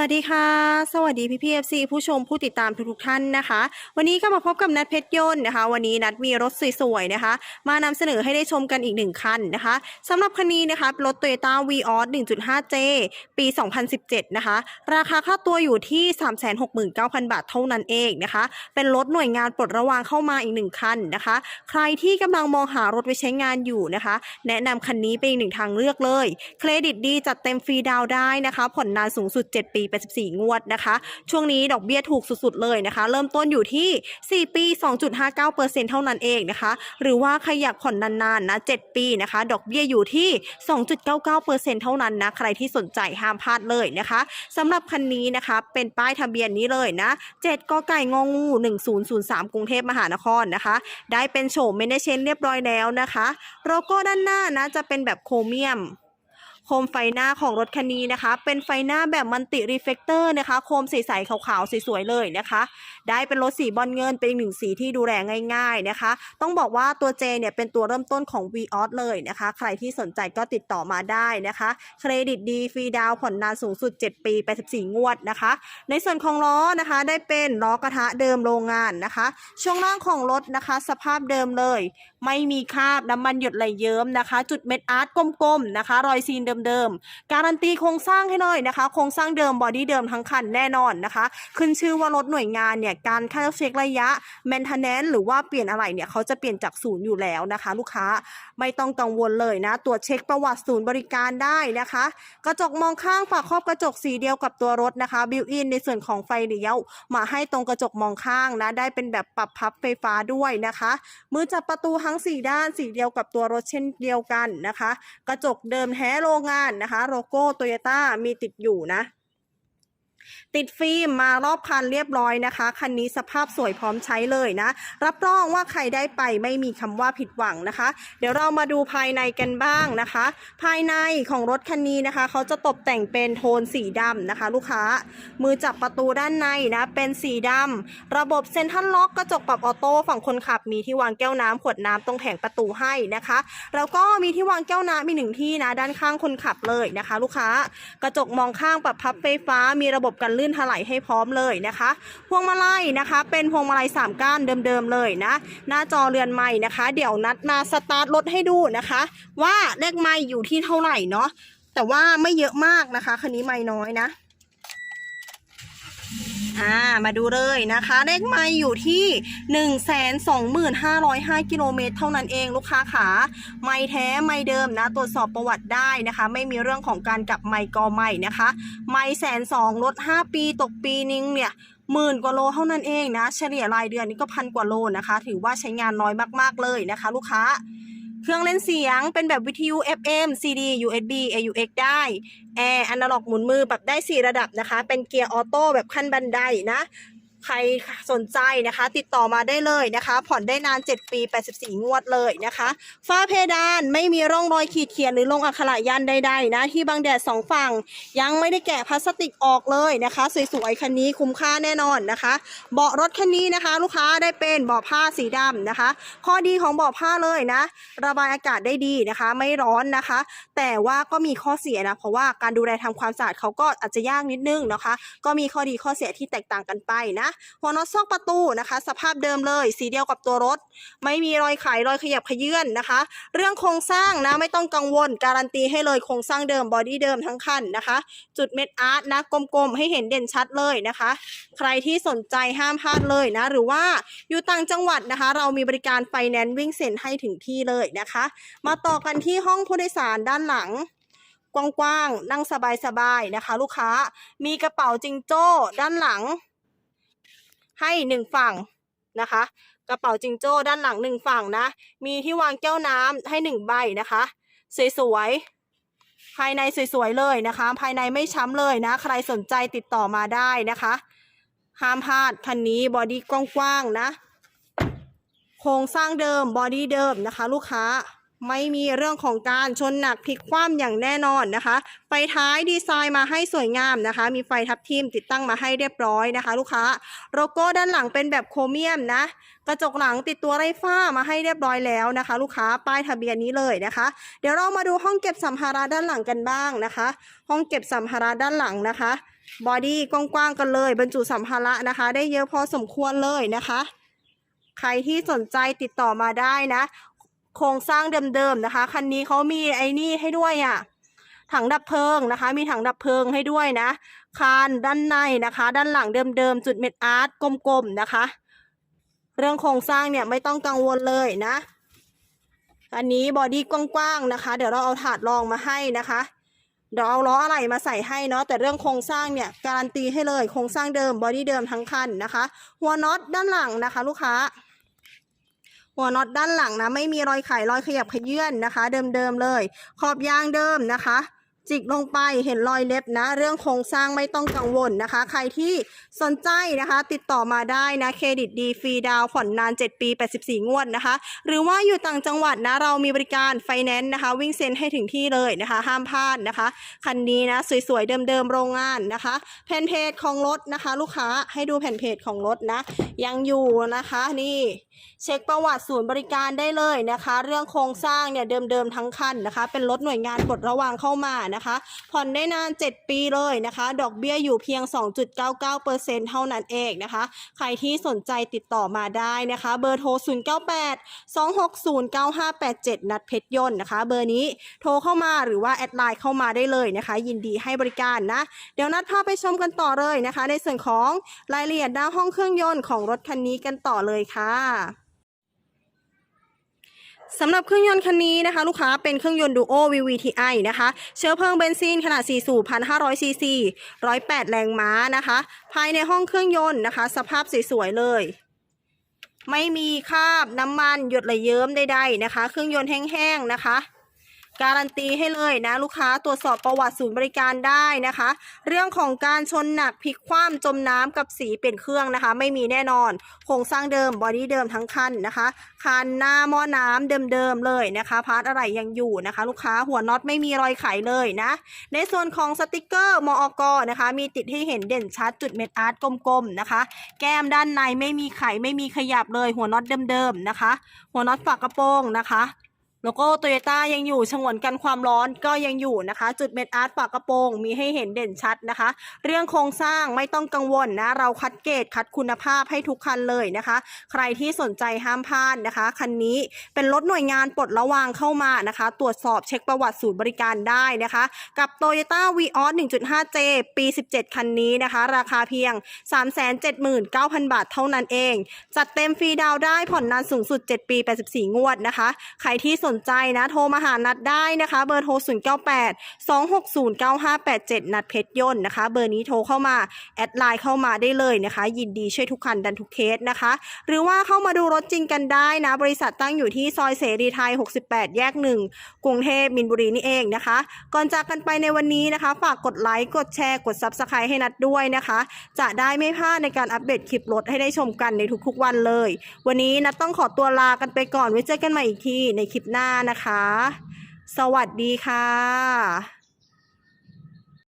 วัสดีค่ะ สวัสดีพี่พีเอฟซีผู้ชมผู้ติดตามทุกๆท่านนะคะ วันนี้ก็มาพบกับนัดเพชรยนต์นะคะ วันนี้นัดมีรถสวยๆนะคะ มานำเสนอให้ได้ชมกันอีกหนึ่งคันนะคะสำหรับคันนี้นะคะรถ Toyota v ีออส 1.5J ปี 2017 นะคะ ราคาค่าตัวอยู่ที่ 369,000 บาทเท่านั้นเองนะคะ เป็นรถหน่วยงานปลดระวางเข้ามาอีกหนึ่งคันนะคะ ใครที่กำลังมองหารถไว้ใช้งานอยู่นะคะ แนะนำคันนี้เป็นอีกหนึ่งทางเลือกเลย เครดิตดีจัดเต็มฟรีดาวได้นะคะ ผ่อนนานสูงสุด 7 ปี84 งวดนะคะ ช่วงนี้ดอกเบี้ยถูกสุดๆเลยนะคะ เริ่มต้นอยู่ที่ 4 ปี 2.59%เท่านั้นเองนะคะ หรือว่าใครอยากผ่อนนานๆนะ 7 ปีนะคะ ดอกเบี้ยอยู่ที่ 2.99%เท่านั้นนะ ใครที่สนใจห้ามพลาดเลยนะคะสำหรับคันนี้นะคะ เป็นป้ายทะเบียนนี้เลยนะ 7กไก่งงู 1003 กรุงเทพมหานครนะคะ ได้เป็นโฉมเมนเชนเรียบร้อยแล้วนะคะโลโก้ด้านหน้านะจะเป็นแบบโครเมียม โคมไฟหน้าของรถคันนี้นะคะ เป็นไฟหน้าแบบมันติรีเฟกเตอร์นะคะ โคมใสๆขาวๆสวยๆเลยนะคะ ได้เป็นรถสีบอลเงินเป็นอีกหนึ่งสีที่ดูแลง่าย ๆนะคะ ต้องบอกว่าตัว J เนี่ยเป็นตัวเริ่มต้นของ v ีออสเลยนะคะ ใครที่สนใจก็ติดต่อมาได้นะคะ เครดิตดีฟรีดาวผ่อนนานสูงสุด 7 ปี84งวดนะคะ ในส่วนของล้อนะคะได้เป็นล้อกระทะเดิมโรงงานนะคะ ช่วงล่างของรถนะคะ สภาพเดิมเลย ไม่มีคราบน้ำมันหยดไหลเยิ้มนะคะ จุดเม็ดอาร์ตกลมๆนะคะ รอยซีนเดิมๆ การันตีโครงสร้างให้เลยนะคะ โครงสร้างเดิมบอดี้เดิมทั้งคันแน่นอนนะคะ ขึ้นชื่อว่ารถหน่วยงานเนี่ยการค่าเช็คระยะ maintenance หรือว่าเปลี่ยนอะไรเนี่ยเขาจะเปลี่ยนจากศูนย์อยู่แล้วนะคะ ลูกค้าไม่ต้องกังวลเลยนะ ตรวจเช็คประวัติศูนย์บริการได้นะคะ กระจกมองข้างฝาครอบกระจกสีเดียวกับตัวรถนะคะบิวอินในส่วนของไฟเลี้ยวมาให้ตรงกระจกมองข้างนะได้เป็นแบบปรับพับไฟฟ้าด้วยนะคะ มือจับประตูทั้ง 4 ด้านสีเดียวกับตัวรถเช่นเดียวกันนะคะ กระจกเดิมแท้โรงงานนะคะ โลโก้โตโยต้ามีติดอยู่นะ ติดฟิล์มมารอบคันเรียบร้อยนะคะ คันนี้สภาพสวยพร้อมใช้เลยนะ รับรองว่าใครได้ไปไม่มีคำว่าผิดหวังนะคะ เดี๋ยวเรามาดูภายในกันบ้างนะคะ ภายในของรถคันนี้นะคะ เขาจะตกแต่งเป็นโทนสีดำนะคะ ลูกค้า มือจับประตูด้านในนะ เป็นสีดำระบบเซ็นทรัลล็อกกระจกปรับออโต้ฝั่งคนขับ มีที่วางแก้วน้ำขวดน้ำตรงแผงประตูให้นะคะ แล้วก็มีที่วางแก้วน้ำมีหนึ่งที่นะ ด้านข้างคนขับเลยนะคะ ลูกค้ากระจกมองข้างปรับพับไฟฟ้ามีระบบกันลื่นถลายให้พร้อมเลยนะคะ พวงมาลัยนะคะ เป็นพวงมาลัยสามก้านเดิมๆเลยนะ หน้าจอเรือนใหม่นะคะ เดี๋ยวนัดมาสตาร์ทรถให้ดูนะคะ ว่าเลขไม่อยู่ที่เท่าไหร่เนาะแต่ว่าไม่เยอะมากนะคะคันนี้ไม่น้อยนะ อ่ามาดูเลยนะคะ เลขไม่อยู่ที่ 1 2 5 0 5 กิโลเมตรเท่านั้นเองลูกค้าขาไม่แท้ไม่เดิมนะ ตรวจสอบประวัติได้นะคะ ไม่มีเรื่องของการกลับไม่กอไม่นะคะ ไม่แสนสองลด 5 ปีตกปีนึงเนี่ยหมื่นกว่าโลเท่านั้นเองนะ เฉลี่ยรายเดือนนี้ก็พันกว่าโลนะคะ ถือว่าใช้งานน้อยมากๆเลยนะคะ ลูกค้า เครื่องเล่นเสียงเป็นแบบวิทยุ FM CD USB AUX ได้ แอร์อนาล็อกหมุนมือแบบได้ 4 ระดับนะคะ เป็นเกียร์ออโต้แบบขั้นบันไดนะ ใครสนใจนะคะ ติดต่อมาได้เลยนะคะ ผ่อนได้นาน 7 ปี 84 งวดเลยนะคะ ฝ้าเพดานไม่มีร่องรอยขีดเขียนหรือลงอักขระยันใดๆนะ ที่บังแดดสองฝั่ง ยังไม่ได้แกะพลาสติกออกเลยนะคะ สวยๆคันนี้คุ้มค่าแน่นอนนะคะ เบาะรถคันนี้นะคะ ลูกค้าได้เป็นเบาะผ้าสีดำนะคะ ข้อดีของเบาะผ้าเลยนะ ระบายอากาศได้ดีนะคะ ไม่ร้อนนะคะ แต่ว่าก็มีข้อเสียนะเพราะว่าการดูแลทำความสะอาดเขาก็อาจจะยากนิดนึงนะคะ ก็มีข้อดีข้อเสียที่แตกต่างกันไปนะหัวน็อตซอกประตูนะคะ สภาพเดิมเลย สีเดียวกับตัวรถ ไม่มีรอยไขรอยขยับขยื่นนะคะ เรื่องโครงสร้างนะไม่ต้องกังวล การันตีให้เลยโครงสร้างเดิมบอดี้เดิมทั้งคันนะคะ จุดเม็ดอาร์ตนะกลมๆให้เห็นเด่นชัดเลยนะคะ ใครที่สนใจห้ามพลาดเลยนะ หรือว่าอยู่ต่างจังหวัดนะคะ เรามีบริการไฟแนนซ์วิ่งเซ็นให้ถึงที่เลยนะคะ มาต่อกันที่ห้องผู้โดยสารด้านหลังกว้างๆ นั่งสบายๆ นะคะ ลูกค้า มีกระเป๋าจิงโจ้ด้านหลัง ให้หนึ่งฝั่งนะคะ กระเป๋าจิงโจ้ด้านหลังหนึ่งฝั่งนะ มีที่วางแก้วน้ำให้หนึ่งใบนะคะ สวยๆ ภายในสวยๆเลยนะคะ ภายในไม่ช้ำเลยนะ ใครสนใจติดต่อมาได้นะคะ ห้ามพลาดคันนี้บอดี้กว้างๆนะ โครงสร้างเดิมบอดี้เดิมนะคะ ลูกค้า ไม่มีเรื่องของการชนหนักพลิกคว่ำอย่างแน่นอนนะคะ ไฟท้ายดีไซน์มาให้สวยงามนะคะ มีไฟทับทิมติดตั้งมาให้เรียบร้อยนะคะ ลูกค้า โลโก้ด้านหลังเป็นแบบโครเมียมนะ กระจกหลังติดตัวไร้ฝ้ามาให้เรียบร้อยแล้วนะคะ ลูกค้า ป้ายทะเบียนนี้เลยนะคะ เดี๋ยวเรามาดูห้องเก็บสัมภาระด้านหลังกันบ้างนะคะ ห้องเก็บสัมภาระด้านหลังนะคะ บอดี้กว้างๆกันเลย บรรจุสัมภาระนะคะ ได้เยอะพอสมควรเลยนะคะใครที่สนใจติดต่อมาได้นะ โครงสร้างเดิมๆนะคะ คันนี้เขามีไอ้นี่ให้ด้วยอะ่ะถังดับเพลิงนะคะ มีถังดับเพลิงให้ด้วยนะ คานด้านในนะคะ ด้านหลังเดิมๆ จุดเม็ดอาร์ตกลมๆนะคะ เรื่องโครงสร้างเนี่ยไม่ต้องกังวลเลยนะ อันนี้บอดี้กว้างๆนะคะ เดี๋ยวเราเอาถาดรองมาให้นะคะเดี๋ยวเอาล้ออะไรมาใส่ให้เนาะแต่เรื่องโครงสร้างเนี่ยการันตีให้เลยโครงสร้างเดิมบอดี้เดิมทั้งคันนะคะ หัวน็อตด้านหลังนะคะ ลูกค้า หัวน็อตด้านหลังนะไม่มีรอยไขรอยขยับขยื่นนะคะ เดิมๆเลย ขอบยางเดิมนะคะ จิกลงไปเห็นรอยเล็บนะ เรื่องโครงสร้างไม่ต้องกังวลนะคะ ใครที่สนใจนะคะ ติดต่อมาได้นะเครดิตดีฟรีดาวผ่อนนาน 7 ปี 84 งวดนะคะ หรือว่าอยู่ต่างจังหวัดนะ เรามีบริการไฟแนนซ์นะคะ วิ่งเซ็นให้ถึงที่เลยนะคะ ห้ามพลาดนะคะ คันนี้นะ สวยๆ เดิมๆ โรงงานนะคะ แผ่นเพจของรถนะคะ ลูกค้าให้ดูแผ่นเพจของรถนะ ยังอยู่นะคะนี่เช็คประวัติศูนย์บริการได้เลยนะคะ เรื่องโครงสร้างเนี่ยเดิมๆทั้งคันนะคะ เป็นรถหน่วยงานปลดระวางเข้ามานะคะ ผ่อนได้นาน 7 ปีเลยนะคะ ดอกเบี้ยอยู่เพียง 2.99%เท่านั้นเองนะคะ ใครที่สนใจติดต่อมาได้นะคะ เบอร์โทร 098 260 9587 นัดเพชรยนต์นะคะ เบอร์นี้โทรเข้ามาหรือว่าแอดไลน์เข้ามาได้เลยนะคะ ยินดีให้บริการนะ เดี๋ยวนัดพาไปชมกันต่อเลยนะคะ ในส่วนของรายละเอียดด้านห้องเครื่องยนต์ของรถคันนี้กันต่อเลยค่ะ สำหรับเครื่องยนต์คันนี้นะคะ ลูกค้าเป็นเครื่องยนต์ Duo VVTi นะคะ เชื้อเพลิงเบนซินขนาด 4 สูบ 1,500 ซีซี 108 แรงม้านะคะ ภายในห้องเครื่องยนต์นะคะ สภาพสวยๆเลย ไม่มีคราบน้ำมันหยดไหลเยิ้มใดๆนะคะ เครื่องยนต์แห้งๆนะคะ การันตีให้เลยนะลูกค้าตรวจสอบประวัติศูนย์บริการได้นะคะ เรื่องของการชนหนักพลิกคว่ำจมน้ำกับสีเปลี่ยนเครื่องนะคะ ไม่มีแน่นอนโครงสร้างเดิมบอดี้เดิมทั้งคันนะคะคันหน้าหม้อน้ำเดิมๆเลยนะคะพาร์ทอะไรยังอยู่นะคะ ลูกค้าหัวน็อตไม่มีรอยไขเลยนะ ในส่วนของสติกเกอร์มอกนะคะ มีติดให้เห็นเด่นชัดจุดเม็ดอาร์ตกลมๆนะคะ แก้มด้านในไม่มีไขไม่มีขยับเลยหัวน็อตเดิมๆนะคะ หัวน็อตฝากระโปรงนะคะ โลโก้โตโยต้ายังอยู่ฉงวนกันความร้อนก็ยังอยู่นะคะ จุดเม็ดอาร์ตปากกระโปรงมีให้เห็นเด่นชัดนะคะ เรื่องโครงสร้างไม่ต้องกังวลนะ เราคัดเกรดคัดคุณภาพให้ทุกคันเลยนะคะ ใครที่สนใจห้ามพลาดนะคะ คันนี้เป็นรถหน่วยงานปลดระวางเข้ามานะคะ ตรวจสอบเช็คประวัติศูนย์บริการได้นะคะ กับ Toyota v ีออส 1.5J ปี 17 คันนี้นะคะ ราคาเพียง 379,000 บาทเท่านั้นเอง จัดเต็มฟรีดาวได้ผ่อนนานสูงสุด 7 ปี 84 งวดนะคะ ใครที่สนใจนะ โทรมาหานัดได้นะคะ เบอร์โทร 098 260 9587 นัดเพชรยนต์นะคะ เบอร์นี้โทรเข้ามา แอดไลน์เข้ามาได้เลยนะคะ ยินดีช่วยทุกคันดันทุกเคสนะคะ หรือว่าเข้ามาดูรถจริงกันได้นะ บริษัทตั้งอยู่ที่ซอยเสรีไทย 68 แยก 1 กรุงเทพมินบุรีนี่เองนะคะ ก่อนจากกันไปในวันนี้นะคะ ฝากกดไลค์กดแชร์กด Subscribe ให้นัดด้วยนะคะ จะได้ไม่พลาดในการอัปเดตคลิปรถให้ได้ชมกันในทุกๆวันเลย วันนี้นัดต้องขอตัวลากันไปก่อนไว้เจอกันใหม่อีกทีในคลิปหน้าหน้านะคะ สวัสดีค่ะ